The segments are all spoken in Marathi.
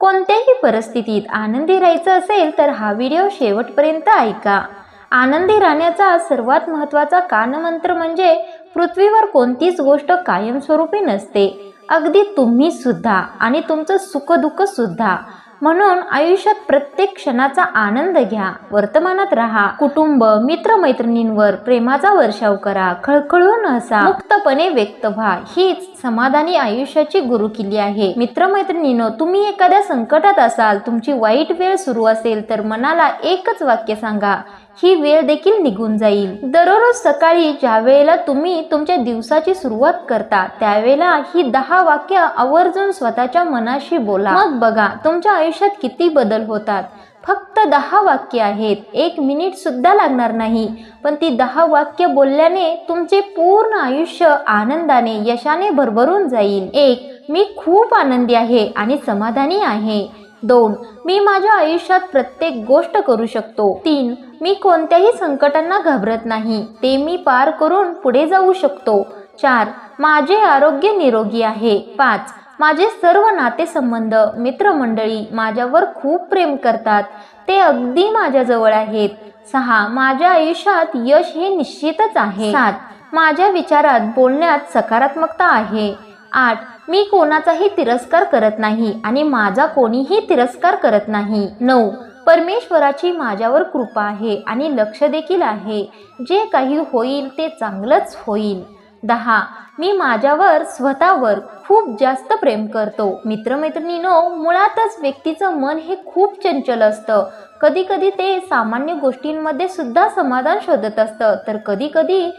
कोणत्याही परिस्थितीत आनंदी राहायचं असेल तर हा व्हिडिओ शेवटपर्यंत ऐका. आनंदी राहण्याचा सर्वात महत्त्वाचा कानमंत्र म्हणजे पृथ्वीवर कोणतीच गोष्ट कायमस्वरूपी नसते. अगदी तुम्ही सुद्धा आणि तुमचं सुखदुःख सुद्धा म्हणून आयुष्यात प्रत्येक क्षणाचा आनंद घ्या. वर्तमानात राहा. कुटुंब मित्रमैत्रिणींवर प्रेमाचा वर्षाव करा. खळखळून हसा. मुक्तपणे व्यक्त व्हा. हीच समाधानी आयुष्याची गुरुकिल्ली आहे. मित्रमैत्रिणीनो तुम्ही एखाद्या संकटात असाल तुमची वाईट वेळ सुरू असेल तर मनाला एकच वाक्य सांगा. ही वेळ देखील निघून जाईल. दररोज सकाळी ज्या वेळेला तुम्ही तुमच्या दिवसाची सुरुवात करता त्यावेळेला ही दहा वाक्य आवर्जून स्वतःच्या मनाशी बोला. मग बघा तुमच्या आयुष्यात किती बदल होतात. फक्त दहा वाक्य आहेत. एक मिनिट सुद्धा लागणार नाही. पण ती दहा वाक्य बोलल्याने तुमचे पूर्ण आयुष्य आनंदाने यशाने भरभरून जाईल. एक मी खूप आनंदी आहे आणि समाधानी आहे. दोन मी माझ्या आयुष्यात प्रत्येक गोष्ट करू शकतो. तीन मी कोणत्याही संकटांना घाबरत नाही. ते मी पार करून पुढे जाऊ शकतो. चार माझे आरोग्य निरोगी आहे. पाच माझे सर्व नातेसंबंध मित्रमंडळी माझ्यावर खूप प्रेम करतात. ते अगदी माझ्याजवळ आहेत. सहा माझ्या आयुष्यात यश हे निश्चितच आहे. सात माझ्या विचारात बोलण्यात सकारात्मकता आहे. आठ मी कोणाचाही तिरस्कार करत नाही आणि माझा कोणीही तिरस्कार करत नाही. नऊ परमेश्वराची माझ्यावर कृपा आहे आणि लक्ष देखील आहे. जे काही होईल ते चांगलंच होईल. दहा मी माझ्यावर स्वतःवर खूप जास्त प्रेम करतो. मित्रमैत्रिणीनो मुळातच व्यक्तीचं मन हे खूप चंचल असतं. कधी कधी ते सामान्य गोष्टींमध्ये सुद्धा समाधान शोधत असतं. तर कधी कधी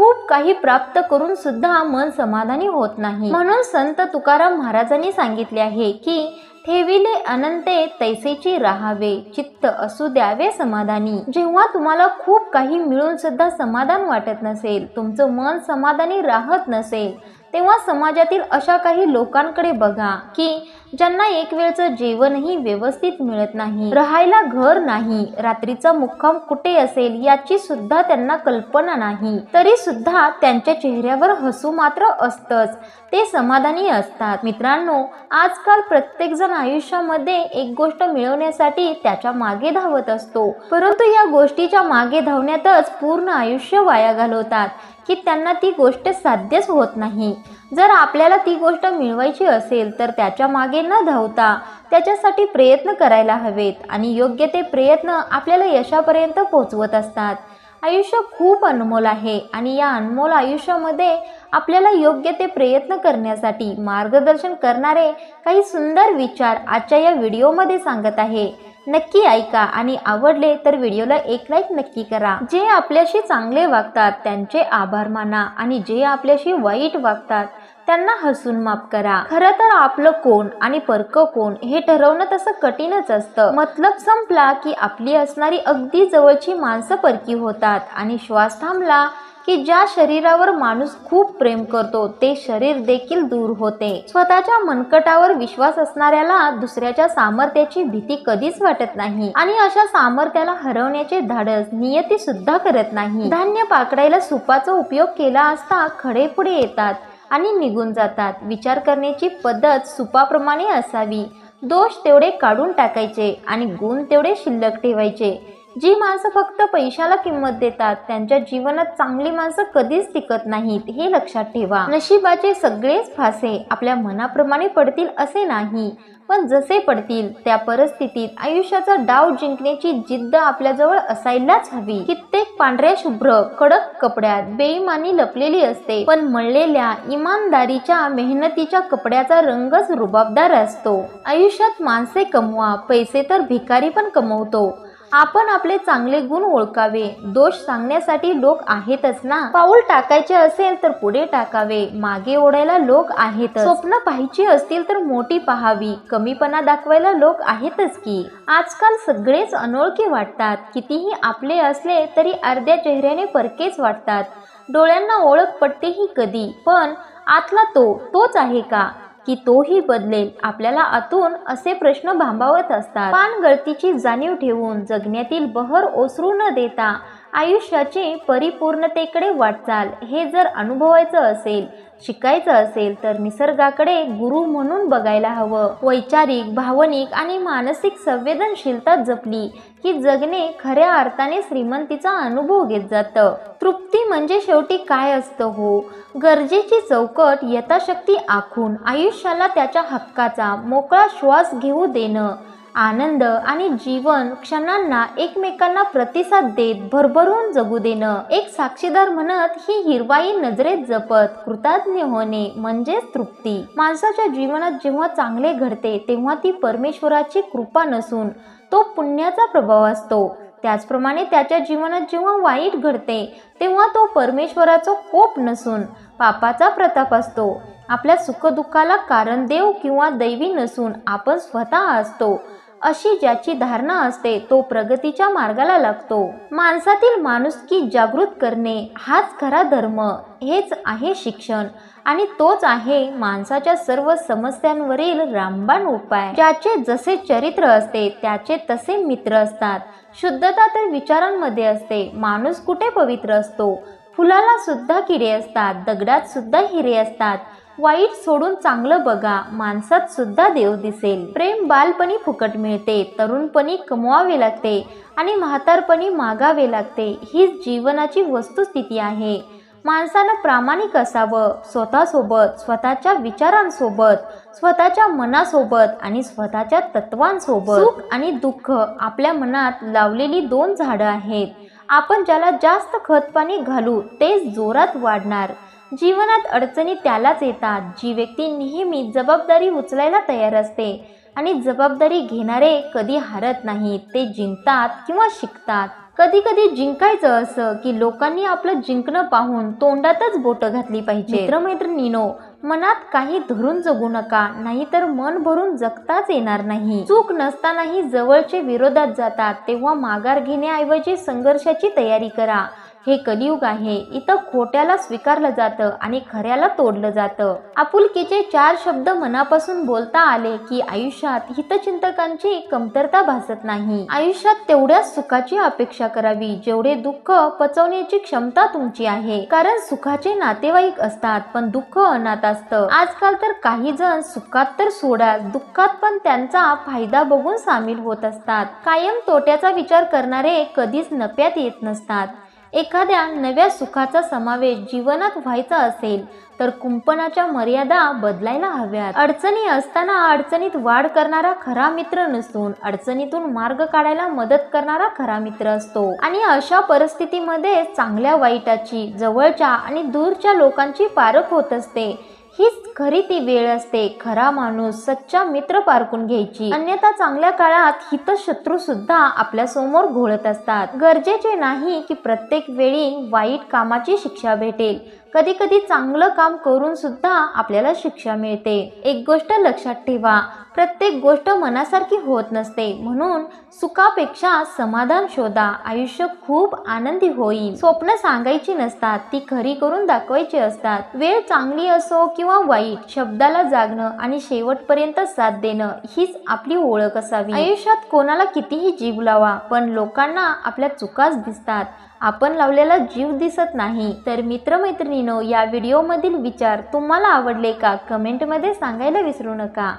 खूप काही प्राप्त करून सुद्धा मन समाधानी होत नाही. म्हणून संत तुकाराम महाराजांनी सांगितले आहे की ठेविले अनंते तैसेची राहावे चित्त असू द्यावे समाधानी. जेव्हा तुम्हाला खूप काही मिळून सुद्धा समाधान वाटत नसेल तुमचं मन समाधानी राहत नसेल तेव्हा समाजातील अशा काही लोकांकडे बघा की ज्यांना एक वेळचं जेवणही व्यवस्थित मिळत नाही राहायला घर नाही रात्रीचा मुक्काम कुठे असेल याची सुद्धा त्यांना कल्पना नाही. तरी सुद्धा त्यांच्या चेहऱ्यावर हसू मात्र असतच. ते समाधानी असतात. मित्रांनो आजकाल प्रत्येक जण आयुष्यामध्ये एक गोष्ट मिळवण्यासाठी त्याच्यामागे धावत असतो. परंतु या गोष्टीच्या मागे धावण्यातच पूर्ण आयुष्य वाया घालवतात. की त्यांना ती गोष्ट साध्यच होत नाही. जर आपल्याला ती गोष्ट मिळवायची असेल तर त्याच्यामागे न धावता त्याच्यासाठी प्रयत्न करायला हवेत आणि योग्य ते प्रयत्न आपल्याला यशापर्यंत पोहोचवत असतात. आयुष्य खूप अनमोल आहे आणि या अनमोल आयुष्यामध्ये आपल्याला योग्य ते प्रयत्न करण्यासाठी मार्गदर्शन करणारे काही सुंदर विचार आजच्या या व्हिडिओमध्ये सांगत आहे. नक्की ऐका आणि आवडले तर व्हिडिओला एक लाईक नक्की करा. जे आपल्याशी चांगले वागतात त्यांचे आभार माना आणि जे आपल्याशी वाईट वागतात त्यांना हसून माफ करा. खरं तर आपलं कोण आणि परक कोण हे ठरवणं तसं कठीणच असतं. मतलब संपला की आपली असणारी अगदी जवळची माणसं परकी होतात आणि श्वास थांबला की ज्या शरीरावर माणूस खूप प्रेम करतो ते शरीर देखील दूर होते. स्वतःच्या मनकटावर विश्वास असणाऱ्याला दुसऱ्याच्या सामर्थ्याची भीती कधीच वाटत नाही आणि अशा सामर्थ्याला हरवण्याचे धाडस नियती सुद्धा करत नाही. धान्य पाकडायला सुपाचा उपयोग केला असता खडे पुढे येतात आणि निघून जातात. विचार करण्याची पद्धत सुपाप्रमाणे असावी. दोष तेवढे काढून टाकायचे आणि गुण तेवढे शिल्लक ठेवायचे. जी माणसं फक्त पैशाला किंमत देतात त्यांच्या जीवनात चांगली माणसं कधीच टिकत नाहीत हे लक्षात ठेवा. नशिबाचे सगळेच फासे आपल्या मनाप्रमाणे पडतील असे नाही पण जसे पडतील त्या परिस्थितीत आयुष्याचा डाव जिंकण्याची जिद्द आपल्याजवळ असायलाच हवी. कित्येक पांढऱ्या शुभ्र कडक कपड्यात बेईमानी लपलेली असते पण मळलेल्या इमानदारीच्या मेहनतीच्या कपड्याचा रंगच रुबाबदार असतो. आयुष्यात माणसे कमवा पैसे तर भिकारी पण कमवतो. आपण आपले चांगले गुण ओळखावे. दोष सांगण्यासाठी लोक आहेतच ना? पाऊल टाकायचे असेल तर पुढे टाकावे. मागे ओढायला लोक आहेत स्वप्न पाहिजे असतील तर मोठी पहावी. कमीपणा दाखवायला लोक आहेतच की. आजकाल सगळेच अनोळखी वाटतात. कितीही आपले असले तरी अर्ध्या चेहऱ्याने परकेच वाटतात. डोळ्यांना ओळख पडतेही कधी. पण आतला तो तोच आहे का? की तोही बदलेल. आपल्याला आतून असे प्रश्न भांबावत असतात. पान गळतीची जाणीव ठेवून जगण्यातील बहर ओसरू न देता आयुष्याची परिपूर्णतेकडे वाटचाल. हे जर अनुभवायचं असेल शिकायचं असेल तर निसर्गाकडे गुरु म्हणून बघायला हवं. वैचारिक भावनिक आणि मानसिक संवेदनशीलता जपली की जगणे खऱ्या अर्थाने श्रीमंतीचा अनुभव घेत जातं. तृप्ती म्हणजे शेवटी काय असतं हो? गरजेची चौकट यथाशक्ती आखून आयुष्याला त्याच्या हक्काचा मोकळा श्वास घेऊ देणं. आनंद आणि जीवन क्षणांना एकमेकांना प्रतिसाद देत भरभरून जगू देणं. एक साक्षीदार म्हणत ही हिरवाई नजरेत जपत कृतज्ञ होणे म्हणजेच तृप्ती. माणसाच्या जीवनात जेव्हा चांगले घडते तेव्हा ती परमेश्वराची कृपा नसून तो पुण्याचा प्रभाव असतो. त्याचप्रमाणे त्याच्या जीवनात जेव्हा वाईट घडते तेव्हा तो परमेश्वराचा कोप नसून पापाचा प्रताप असतो. आपल्या सुखदुःखाला कारण देव किंवा दैवी नसून आपण स्वतः असतो. अशी ज्याची धारणा असते तो प्रगतीच्या मार्गाला लागतो. माणसातील माणुसकी जागृत करणे हाच खरा धर्म. हेच आहे शिक्षण. आणि तोच आहे माणसाच्या सर्व समस्यांवरील रामबाण उपाय. ज्याचे जसे चरित्र असते त्याचे तसे मित्र असतात. शुद्धता तर विचारांमध्ये असते. माणूस कुठे पवित्र असतो? फुलाला सुद्धा किडे असतात. दगडात सुद्धा हिरे असतात. वाईट सोडून चांगलं बघा माणसात सुद्धा देव दिसेल. प्रेम बालपणी फुकट मिळते तरुणपणी कमवावे लागते आणि म्हातारपणी मागावे लागते. हीच जीवनाची वस्तुस्थिती आहे. माणसानं प्रामाणिक असावं स्वतःसोबत स्वतःच्या विचारांसोबत स्वतःच्या मनासोबत आणि स्वतःच्या तत्वांसोबत. सुख आणि दुःख आपल्या मनात लावलेली दोन झाडं आहेत. आपण ज्याला जास्त खतपाणी घालू तेच जोरात वाढणार. जीवनात अडचणी त्यालाच येतात. जी व्यक्ती नेहमी जबाबदारी उचलायला तयार असते आणि जबाबदारी घेणारे कधी हारत नाहीत ते जिंकतात किंवा शिकतात. कधी कधी जिंकायचं असं की लोकांनी आपलं जिंकणं पाहून तोंडातच बोटं घातली पाहिजे मित्रमैत्रिणीनो मनात काही धरून जगू नका नाहीतर मन भरून जगताच येणार नाही. चूक नसतानाही जवळचे विरोधात जातात तेव्हा माघार घेण्याऐवजी संघर्षाची तयारी करा. हे कलियुग आहे. इथं खोट्याला स्वीकारलं जातं आणि खऱ्याला तोडलं जातं. आपुलकीचे चार शब्द मनापासून बोलता आले की आयुष्यात हितचिंतकांची कमतरता भासत नाही. आयुष्यात तेवढ्याच सुखाची अपेक्षा करावी जेवढे दुःख पचवण्याची क्षमता तुमची आहे. कारण सुखाचे नातेवाईक असतात पण दुःख अनाथ असतं. आजकाल तर काही जण सुखात तर सोडा दुःखात पण त्यांचा फायदा बघून सामील होत असतात. कायम तोट्याचा विचार करणारे कधीच नफ्यात येत नसतात. एखाद्या नव्या सुखाचा समावेश जीवनात व्हायचा असेल तर कुंपणाच्या मर्यादा बदलायला हव्यात. अडचणी असताना अडचणीत वाढ करणारा खरा मित्र नसून अडचणीतून मार्ग काढायला मदत करणारा खरा मित्र असतो. आणि अशा परिस्थितीमध्ये चांगल्या वाईटाची जवळच्या आणि दूरच्या लोकांची पारख होत असते. हीच खरी ती वेळ असते. खरा माणूस सच्चा मित्र पारखून घ्यायची. अन्यथा चांगल्या काळात हितशत्रू सुद्धा आपल्यासमोर घोळत असतात. गरजेचे नाही की प्रत्येक वेळी वाईट कामाची शिक्षा भेटेल. कधी कधी चांगलं काम करून सुद्धा आपल्याला शिक्षा मिळते. एक गोष्ट लक्षात ठेवा प्रत्येक गोष्ट मनासारखी होत नसते. म्हणून सुखापेक्षा समाधान शोधा. आयुष्य खूप आनंदी होईल. स्वप्न सांगायची नसतात ती खरी करून दाखवायची असतात. वेळ चांगली असो किंवा वाईट शब्दाला जागणं आणि शेवटपर्यंत साथ देणं हीच आपली ओळख असावी. आयुष्यात कोणाला कितीही जीव लावा पण लोकांना आपल्या चुकाच दिसतात. आपण लावलेला जीव दिसत नाही. तर मित्रमैत्रिणीनो या व्हिडिओमधील विचार तुम्हाला आवडले का? कमेंटमध्ये सांगायला विसरू नका.